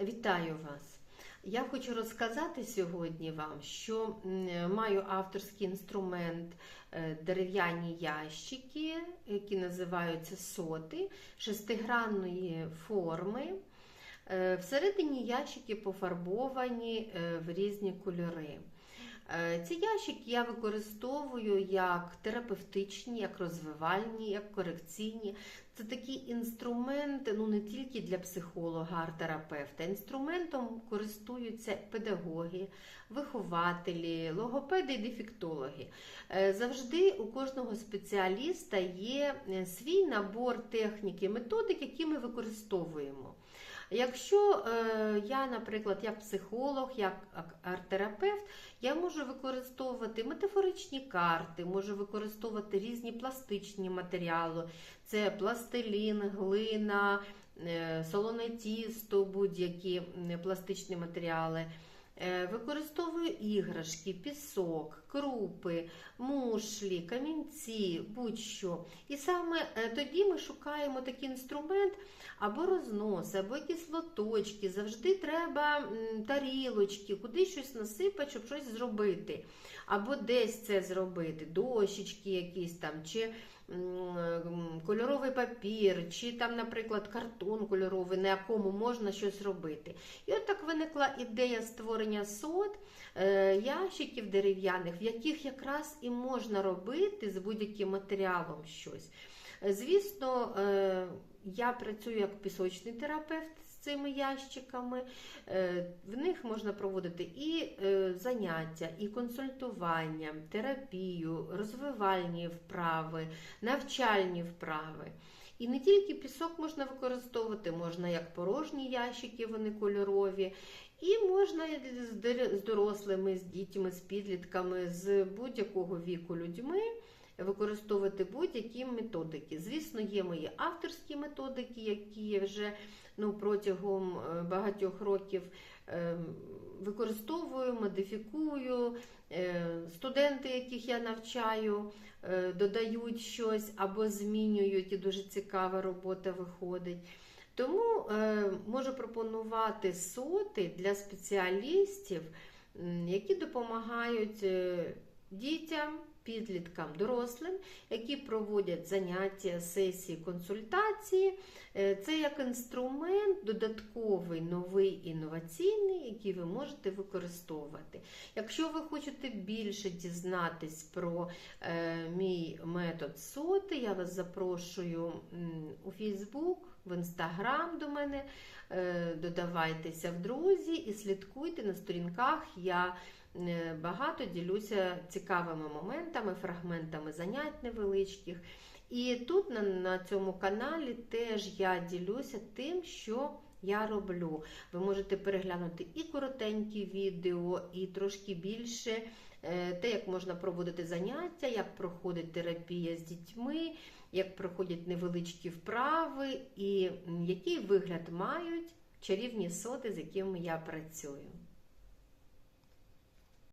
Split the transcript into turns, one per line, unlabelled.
Вітаю вас! Я хочу розказати сьогодні вам, що маю авторський інструмент е, дерев'яні ящики, які називаються соти, шестигранної форми. Е, Всередині ящики пофарбовані е, в різні кольори. Е, Ці ящики я використовую як терапевтичні, як розвивальні, як корекційні. Це такий інструмент ну не тільки для психолога, арт-терапевта. Інструментом користуються педагоги, вихователі, логопеди і дефектологи. Е, Завжди у кожного спеціаліста є е, свій набор технік і методик, які ми використовуємо. Якщо е, я, наприклад, як психолог, як арт-терапевт, я можу використовувати метафоричні карти, можу використовувати різні пластичні матеріали, це пластилін, глина, е, солоне тісто, будь-які пластичні матеріали. Е, Використовую іграшки, пісок, крупи, мушлі, камінці, будь-що. І саме е, тоді ми шукаємо такий інструмент або розноси, або якісь лоточки. Завжди треба тарілочки, куди щось насипати, щоб щось зробити. Або десь це зробити, дощечки якісь там, чи кольоровий папір, чи там, наприклад, картон кольоровий, на якому можна щось робити. І от так виникла ідея створення сот, е, ящиків дерев'яних, в яких якраз і можна робити з будь-яким матеріалом щось. Звісно, е, я працюю як пісочний терапевт цими ящиками. Е, В них можна проводити і е, заняття, і консультування, терапію, розвивальні вправи, навчальні вправи. І не тільки пісок можна використовувати, можна як порожні ящики, вони кольорові, і можна з дорослими, з дітьми, з підлітками, з будь-якого віку людьми використовувати будь-які методики. Звісно, є мої авторські методики, які я вже ну, протягом е, багатьох років е, використовую, модифікую. Е, Студенти, яких я навчаю, додають щось або змінюють, і дуже цікава робота виходить. Тому можу пропонувати соти для спеціалістів, які допомагають дітям, підліткам, дорослим, які проводять заняття, сесії, консультації. Е, Це як інструмент додатковий, новий, інноваційний, який ви можете використовувати. Якщо ви хочете більше дізнатись про е, мій метод соти, я вас запрошую у Фейсбук, в Інстаграм до мене. Е, Додавайтеся в друзі і слідкуйте на сторінках. Я багато ділюся цікавими моментами, фрагментами занять невеличких. І тут на, на цьому каналі теж я ділюся тим, що я роблю. Ви можете переглянути і коротенькі відео, і трошки більше е, те, як можна проводити заняття, як проходить терапія з дітьми, як проходять невеличкі вправи, і який вигляд мають чарівні соти, з якими я працюю.